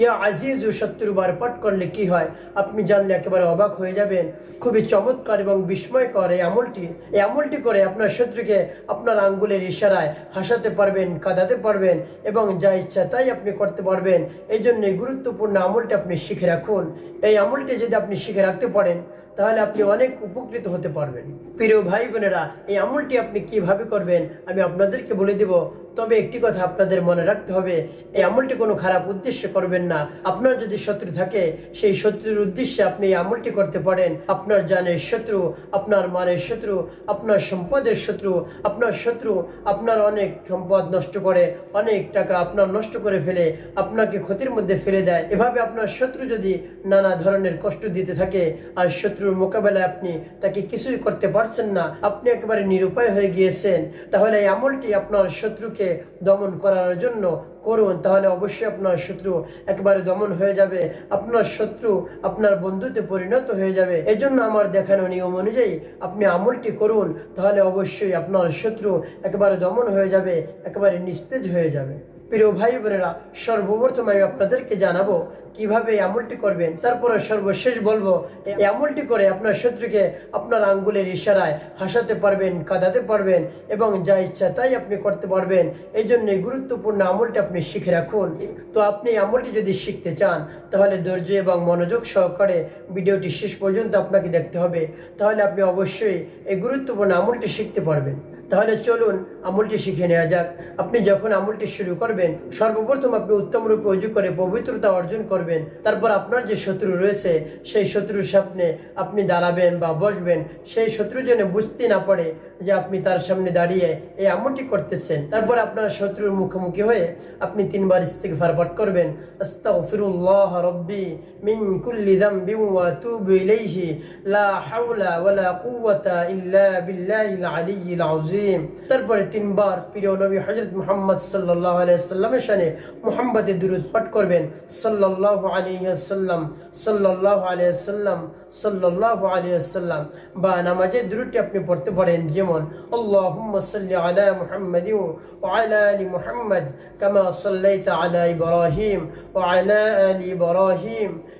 ইয়া আজিজ ও শত্রুবার পাঠ করলে কি হয়? আপনি জানলে একেবারে অবাক হয়ে যাবেন। খুবই চমৎকার এবং বিস্ময়কর এই আমলটি। এই আমলটি করে আপনার শত্রুকে আপনার আঙ্গুলের ইশারায় হাসাতে পারবেন, কাঁদাতে পারবেন এবং যা ইচ্ছা তাই আপনি করতে পারবেন। এই জন্য গুরুত্বপূর্ণ আমলটি আপনি শিখে রাখুন। এই আমলটি যদি আপনি শিখে রাখতে পারেন, তাহলে আপনি অনেক উপকৃত হতে পারবেন। প্রিয় ভাই বোনেরা, এই আমলটি আপনি কীভাবে করবেন আমি আপনাদেরকে বলে দেব। তবে একটি কথা আপনাদের মনে রাখতে হবে, এই আমলটি কোনো খারাপ উদ্দেশ্যে করবেন না। আপনার যদি শত্রু থাকে, সেই শত্রুর উদ্দেশ্যে আপনি আমলটি করতে পারেন। আপনার জানের শত্রু, আপনার মানের শত্রু, আপনার সম্পদের শত্রু, আপনার শত্রু, আপনার অনেক সম্পদ নষ্ট করে, অনেক টাকা আপনার নষ্ট করে ফেলে, আপনাকে ক্ষতির মধ্যে ফেলে দেয়। এভাবে আপনার শত্রু যদি নানা ধরনের কষ্ট দিতে থাকে, আর শত্রুর মোকাবেলায় আপনি তাকে কিছুই করতে পারছেন না, আপনি একেবারে নিরুপায় হয়ে গিয়েছেন, তাহলে এই আমলটি আপনার শত্রুকে দমন করার জন্য করুন, তাহলে অবশ্যই আপনার শত্রু একবারে দমন হয়ে যাবে। আপনার শত্রু আপনার বন্ধুতে পরিণত হয়ে যাবে। এজন্য আমার দেখানো নিয়ম অনুযায়ী আপনি আমলটি করুন, তাহলে অবশ্যই আপনার শত্রু একবারে দমন হয়ে যাবে, একবারে নিস্তেজ হয়ে যাবে। প্রিয় ভাই বোনেরা, সর্বপ্রথম আমি আপনাদেরকে জানাব কীভাবে আমলটি করবেন। তারপরে সর্বশেষ বলব, এই আমলটি করে আপনার শত্রুকে আপনার আঙ্গুলের ইশারায় হাসাতে পারবেন, কাঁদাতে পারবেন এবং যা ইচ্ছা তাই আপনি করতে পারবেন। এই জন্য গুরুত্বপূর্ণ আমলটি আপনি শিখে রাখুন। তো আপনি আমলটি যদি শিখতে চান, তাহলে ধৈর্য এবং মনোযোগ সহকারে ভিডিওটি শেষ পর্যন্ত আপনাকে দেখতে হবে। তাহলে আপনি অবশ্যই এই গুরুত্বপূর্ণ আমলটি শিখতে পারবেন। তাহলে চলুন আমলটি শিখে নেওয়া যাক। আপনি যখন আমলটি শুরু করবেন, সর্বপ্রথম আপনি উত্তম রূপে অজু করে পবিত্রতা অর্জন করবেন। তারপর আপনার যে শত্রু রয়েছে, সেই শত্রুর সামনে আপনি দাঁড়াবেন বা বসবেন। সেই শত্রু যেন বুঝতে না পারে যে আপনি তার সামনে দাঁড়িয়ে এই আমলটি করতেছেন। তারপর আপনার শত্রুর মুখোমুখি হয়ে আপনি তিনবার ইস্তিগফার পাঠ করবেন। তারপরে তিনবার প্রিয় নবী হযরত মুহাম্মদ সাল্লাল্লাহু আলাইহি সাল্লামের শানে মুহাম্মাদের দুরূদ পাঠ করবেন। সাল্লাল্লাহু আলাইহি ওয়াসাল্লাম, সাল্লাল্লাহু আলাইহি ওয়াসাল্লাম, সাল্লাল্লাহু বা নামাজের দুরূদটি আপনি পড়তে পারেন যেমন সাল্লি আলা মুহাম্মাদিন ওয়া আলা আলি মুহাম্মাদ কামা সাল্লাইতা আলা ইব্রাহিম ওয়া আলা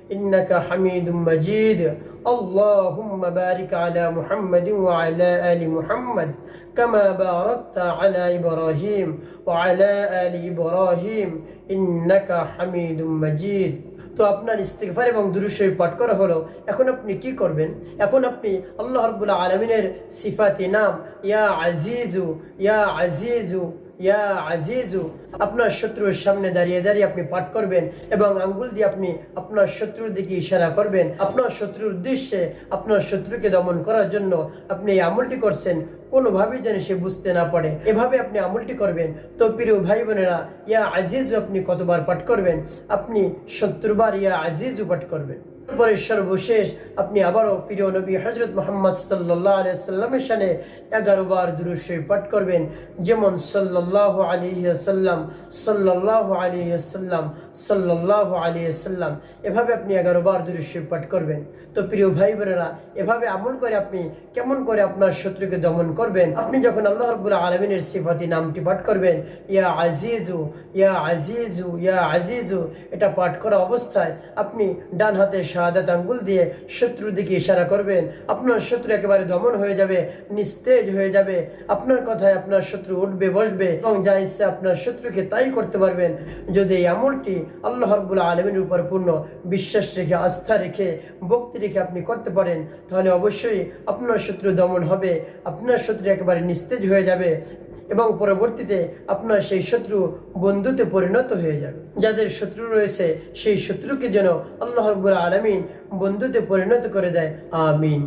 আলি ইব্রাহিম ইন্নাকা হামিদুম মাজিদ اللهم بارك على محمد وعلى آل محمد كما باركت على إبراهيم وعلى آل إبراهيم إنك حميد مجيد তো আপনার ইস্তিগফার এবং দুরুশরী পাঠ করা হলো এখন আপনি কি করবেন এখন আপনি আল্লাহ রাব্বুল আলামিনের সিফাতি নাম ইয়া আজিজু ইয়া আজিজু ইয়া আজিজু, আপনার শত্রুর সামনে দাঁড়িয়ে দাঁড়িয়ে আপনি পাঠ করবেন এবং আঙ্গুল দিয়ে আপনি আপনার শত্রুর দিকে ইশারা করবেন। আপনার শত্রুর উদ্দেশ্যে আপনার শত্রুকে দমন করার জন্য আপনি এই আমলটি করছেন, কোনোভাবেই যেন সে বুঝতে না পারে। এভাবে আপনি আমলটি করবেন। তো প্রিয় ভাই বোনেরা, ইয়া আজিজু আপনি কতবার পাঠ করবেন? আপনি সত্তরবার ইয়া আজিজু পাঠ করবেন। তারপরে সর্বশেষ আপনি আবারও প্রিয় নবী হজরত মোহাম্মদ সাল্লাহ আলিয়া সাল্লামের সানে এগারো বার দুরুশরী পাঠ করবেন। যেমন সাল্লাহ আলী সাল্লাম সাল্লাহ আলী সাল্লাম সাল্লাহ আলী সাল্লাম এভাবে আপনি এগারো বার দুরুশরী পাঠ করবেন। তো প্রিয় ভাই বোনেরা, এভাবে আমল করে আপনি কেমন করে আপনার শত্রুকে দমন করবেন? আপনি যখন আল্লাহ রব্বুল আলমিনের সিফাতি নামটি পাঠ করবেন, ইয়া আজিজু ইয়া আজিজু ইয়া আজিজু, এটা পাঠ করা অবস্থায় আপনি ডান হাতে শাহাদাত আঙ্গুল দিয়ে শত্রুর দিকে ইশারা করবেন। আপনার শত্রু একেবারে দমন হয়ে যাবে, নিস্তেজ হয়ে যাবে। আপনার কথায় আপনার শত্রু উঠবে, বসবে এবং যা ইচ্ছে আপনার শত্রুকে তাই করতে পারবেন। যদি এই আমলটি আল্লাহ রব্বুল আলমের উপর পূর্ণ বিশ্বাস রেখে, আস্থা রেখে, ভক্তি রেখে আপনি করতে পারেন, তাহলে অবশ্যই আপনার শত্রু দমন হবে, আপনার শত্রু একেবারে নিস্তেজ হয়ে যাবে এবং পরবর্তীতে আপনার সেই শত্রু বন্ধুতে পরিণত হয়ে যাবে। যাদের শত্রু রয়েছে, সেই শত্রুকে যেন আল্লাহ আলমিন বন্ধুতে পরিণত করে দেয়। আমিন।